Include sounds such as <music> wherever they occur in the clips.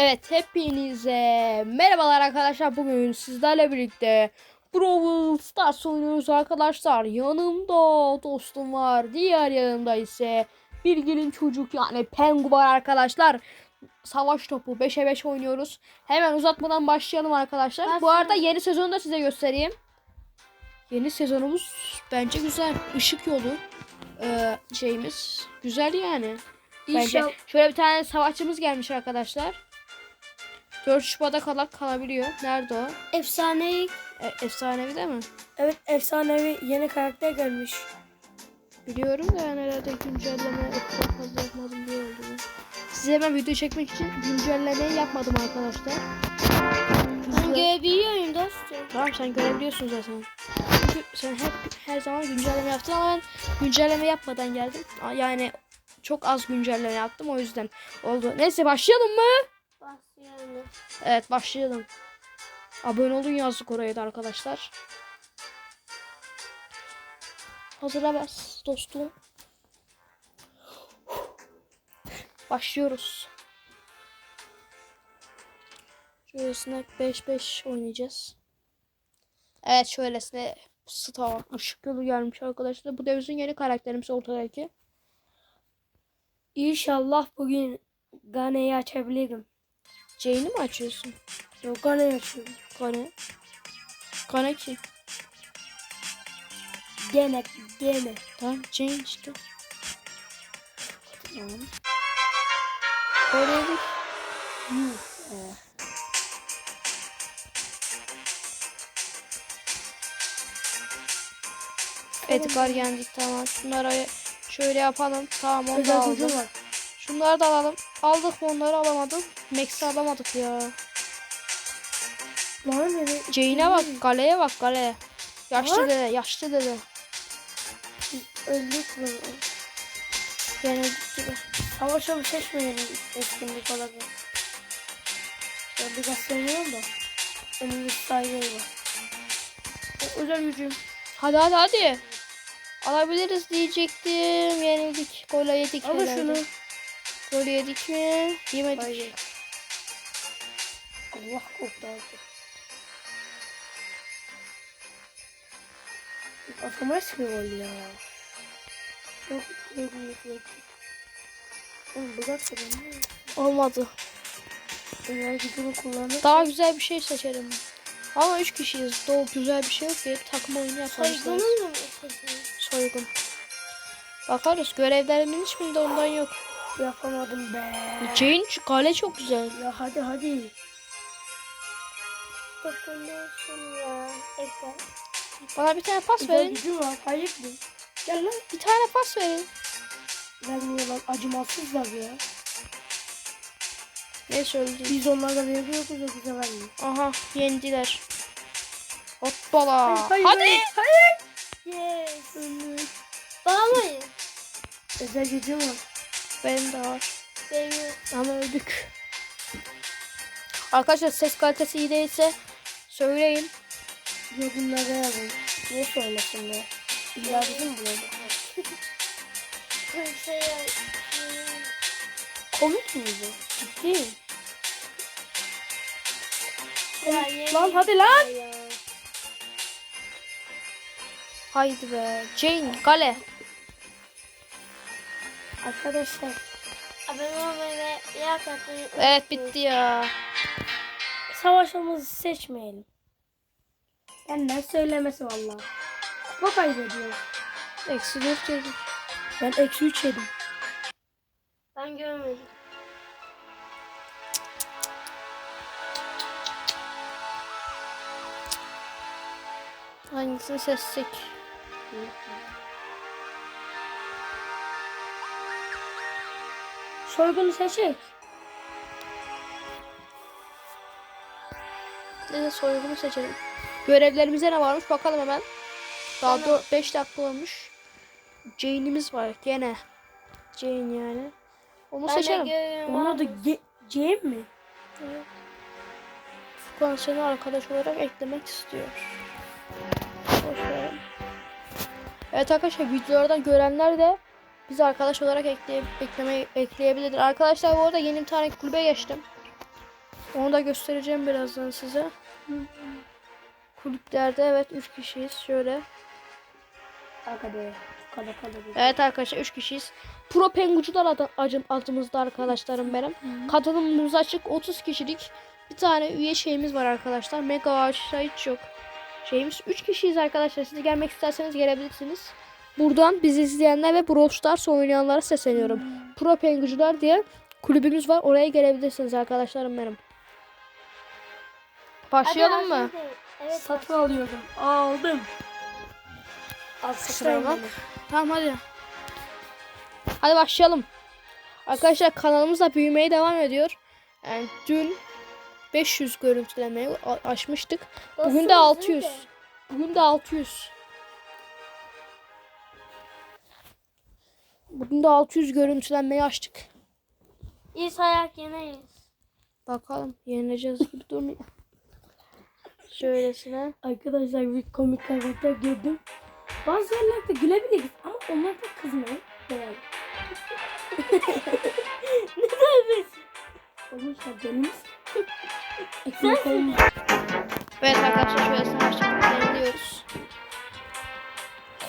Evet hepinize merhabalar arkadaşlar. Bugün sizlerle birlikte Brawl Stars oynuyoruz arkadaşlar. Yanımda dostum var diğer yanımda ise bilgilin çocuk yani Pengu var arkadaşlar. Savaş topu 5'e 5 oynuyoruz. Hemen uzatmadan başlayalım arkadaşlar. Bu arada yeni sezonu da size göstereyim. Yeni sezonumuz bence güzel. Işık yolu ee, şeyimiz güzel yani. Bence. İnşallah. Şöyle bir tane savaşçımız gelmiş arkadaşlar. 4 Şubat'a kadar kalabiliyor. Nerede o? Efsanevi, E, efsanevi değil mi? evet efsanevi yeni karakter gelmiş. Biliyorum da yani herhalde güncelleme çok fazla yapmadım diye oldu. Size hemen video çekmek için güncellemeyi yapmadım arkadaşlar. Ben görebiliyorum dostum. Tamam sen görebiliyorsun zaten. Çünkü sen hep her zaman güncelleme yaptın ama ben güncelleme yapmadan geldim. Yani çok az güncelleme yaptım o yüzden oldu. Neyse başlayalım mı? Başlayalım. Evet başlayalım. Abone olun yazdık oraya da arkadaşlar. Hazıra bas dostum. Başlıyoruz. Şöylesine 5-5 oynayacağız. Evet şöylesine Star ışık yolu gelmiş arkadaşlar. Bu da yeni karakterimiz ortadaki. İnşallah bugün Gane'yi açabilirim. Jane'i mi açıyorsun? Yok Gane'yi açıyorum. Kane. Kane ki. Gene, gene. Tamam Jane işte. Tamam. Bir Edgar yendik tamam. Şunları şöyle yapalım. Tamam onu da aldım. var. Şunları da alalım. Aldık mı onları alamadım. Max'i alamadık ya. Lan. Jane'e bak. Galeye bak gale. Yaşlı Var. dede. Yaşlı dede. Öldük mü? Yenildik gibi. Savaşa mı seçmeyelim etkinlik olabilir. Ben biraz seviyorum da. Önümüz saygı var. O özel gücüm. Hadi hadi hadi. Alabiliriz diyecektim. Yenildik. Gol yedik Al şunu. Gol yedik mi? Yemedik. Hayır. Allah kurtardı. Atamaz ki gol ya. Çok büyük Oğlum bırak da beni. Olmadı. Kullanır. Daha güzel bir şey seçelim. Ama 3 kişiyiz. Doğu güzel bir şey yok ki. Takım oyunu mı istiyorsun? Soygun. Bakarız. Görevlerimin hiçbirinde ondan yok. Yapamadım be. Jane şu kale çok güzel. Ya hadi hadi. Dokunuyorsun ya. Ekran. Bana bir tane pas Özel verin. gücüm var. Hayırdır? Gel lan. Bir tane pas verin. Vermiyorlar. Acımasızlar ya. Ne söyledi? Biz onlara veriyoruz da bize vermiyor. Aha yendiler. Hoppala. Hayır, Hadi. hayır, hayır. Yes. Öldük. Bağlamayın. Özel gücüm var. Benim de var. Benim. Ama öldük. Arkadaşlar ses kalitesi iyi değilse söyleyin. Yorumlara yazın. Ne söylesin ya? Bulalım. <laughs> şey, Komik miydi? Ciddi. Lan hadi lan. Haydi be. Jane kale. Arkadaşlar. Abone olmayı ve like atmayı Evet bitti ya. Savaşımızı seçmeyelim. Benden söylemesi valla. Kupa kaybediyor. Eksi dört yedik. Ben eksi 3 yedim. Ben görmedim. Hangisini seçsek? Soygunu seçecek. Neyse soygunu seçelim. Görevlerimize ne varmış bakalım hemen. Daha 5 dakika olmuş. Jane'imiz var gene. Jane yani. Onu Ben seçelim. Onun Ge- Cem mi? Furkan seni arkadaş olarak eklemek istiyor. Ver. Evet arkadaşlar videolardan görenler de bizi arkadaş olarak ekleye, eklemeyi ekleyebilir. Arkadaşlar bu arada yeni bir tane kulübe geçtim. Onu da göstereceğim birazdan size. Kulüplerde evet 3 kişiyiz. Şöyle. Kala. Evet arkadaşlar 3 kişiyiz. Pro Pengucular acım, adımızda arkadaşlarım benim. Katılımımız açık 30 kişilik. Bir tane üye şeyimiz var arkadaşlar. Mega ağaçta hiç yok. Şeyimiz 3 kişiyiz arkadaşlar. Siz gelmek isterseniz gelebilirsiniz. Buradan bizi izleyenler ve Brawl Stars oynayanlara sesleniyorum. Pro Pengucular diye kulübümüz var. Oraya gelebilirsiniz arkadaşlarım benim. Başlayalım mı? Evet. Satın alıyorum. Aldım. Al Sıra bak. bak. Tamam hadi. Hadi başlayalım. Arkadaşlar kanalımız da büyümeye devam ediyor. Yani dün 500 görüntülemeyi aşmıştık. Bugün de 600. Bugün de 600. Bugün de 600 görüntülenmeyi açtık. İyi ayak yemeyiz. Bakalım yenileceğiz gibi durmuyor. Şöylesine. Arkadaşlar bir komik karakter gördüm. Bazı yerlerde gülebiliriz ama onlar da kızmayın. Değerli. <laughs> ne dövmesi? Olmuşlar canımız. Ekmek olmuş. Evet arkadaşlar şöylesine başlayalım. Yeniliyoruz.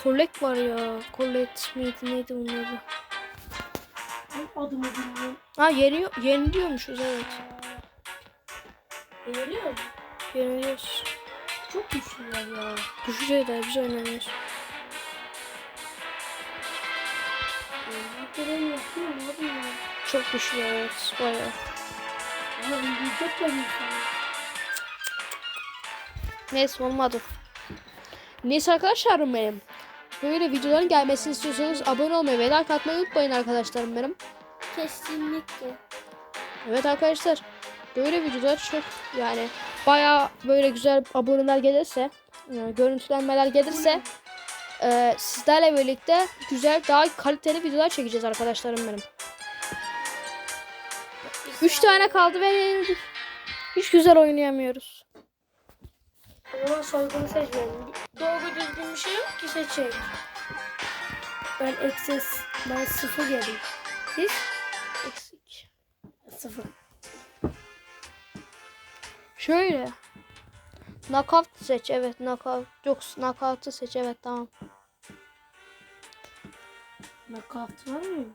Collect var ya. Collect miydi neydi bunun adı? Adımı bilmiyorum. Ha yeniyor, yeniliyormuşuz evet. Geliyor mu? Yeniliyoruz. Çok güçlüler ya. Güçlü de biz oynamıyoruz. Ya? Çok güçlü evet. Bayağı. Ama yiyecekler insanı. Neyse olmadı. Neyse arkadaşlarım benim. Böyle videoların gelmesini istiyorsanız abone olmayı ve like atmayı unutmayın arkadaşlarım benim. Kesinlikle. Evet arkadaşlar. Böyle videolar çok yani bayağı böyle güzel aboneler gelirse, yani görüntülenmeler gelirse e, sizlerle birlikte güzel daha kaliteli videolar çekeceğiz arkadaşlarım benim. 3 tane kaldı ve yenildik. Hiç güzel oynayamıyoruz. O zaman soygunu seçmeyelim. Doğru düzgün bir şey yok ki seçelim. Ben ekses, ben sıfır yedim. Siz? Eksik. Sıfır. Şöyle. Knockout seç evet knockout. Yok knockout'u seç evet tamam. Nakavt var mı?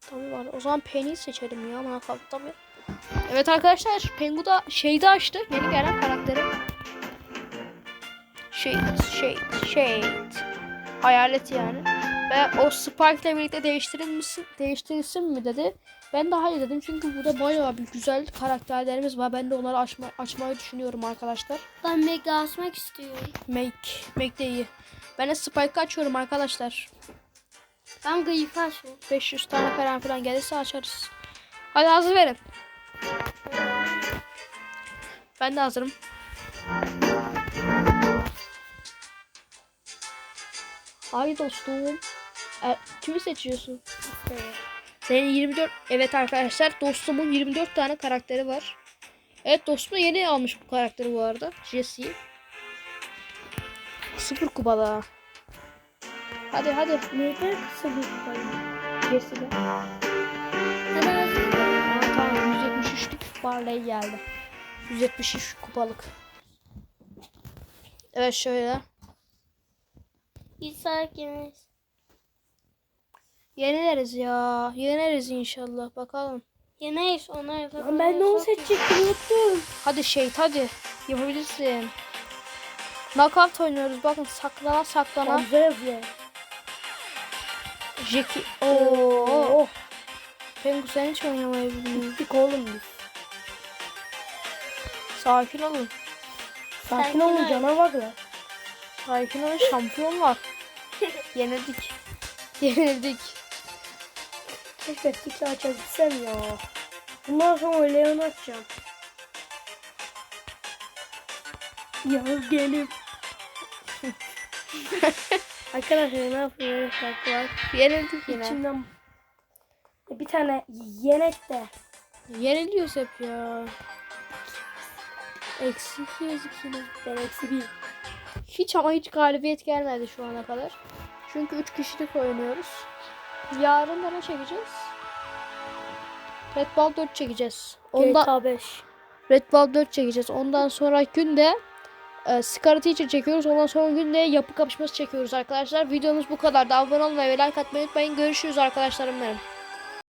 Tabii var. O zaman Penny'i seçelim ya knockout tabii. Evet arkadaşlar Pengu da şeyde açtı. Yeni gelen karakteri. Shade, Shade, Shade. Hayalet yani. Ve o Spike ile birlikte değiştirilmişsin, değiştirilsin mi dedi. Ben de hayır dedim çünkü burada bayağı bir güzel karakterlerimiz var. Ben de onları açma, açmayı düşünüyorum arkadaşlar. Ben mega açmak istiyorum. Make. Make de iyi. Ben de Spike açıyorum arkadaşlar. Ben gıyık açıyorum. 500 tane falan filan gelirse açarız. Hadi hazır verin. Ben de hazırım. Ay dostum. E, kimi seçiyorsun? Senin 24 Evet arkadaşlar dostumun 24 tane karakteri var. Evet dostum yeni almış bu karakteri bu arada. Jesse'yi. Sıfır kupada. Hadi hadi. Kısa bir koyun? Jesse'de. Tamam 173'lük Barley geldi. 173 kupalık. Evet şöyle. İyi ayak yemeyiz. Yenileriz ya. Yeneriz inşallah. Bakalım. Yemeyiz ona yapalım. Lan ben de onu seçecektim unuttum. Hadi şey hadi. Yapabilirsin. Knockout oynuyoruz. Bakın saklana saklana. Hamza yazıyor. Jackie. Oo. Pengu sen hiç oynamayı bilmiyorsun. Gittik oğlum biz. Sakin olun. Sakin Sakin olun ol. canavarlar. Sakin olun şampiyonlar. Yenildik. Yenildik. Keşke tikle açabilsem ya. Bundan sonra Leon açacağım. Ya gelip. <laughs> Arkadaşlar ne yapıyor? Şarkı var. Yenildik yine. İçinden bir tane yenek de. Yeniliyoruz hep ya. Eksik yazık yine. Ben eksi bir. Hiç ama hiç galibiyet gelmedi şu ana kadar. Çünkü 3 kişilik oynuyoruz. Yarın da ne çekeceğiz? Red Ball 4 çekeceğiz. Onda GTA 5. Red Ball 4 çekeceğiz. Ondan sonra günde e, Scar Teacher çekiyoruz. Ondan sonra günde yapı kapışması çekiyoruz arkadaşlar. Videomuz bu kadar. Abone olmayı ve like atmayı unutmayın. Görüşürüz arkadaşlarım benim.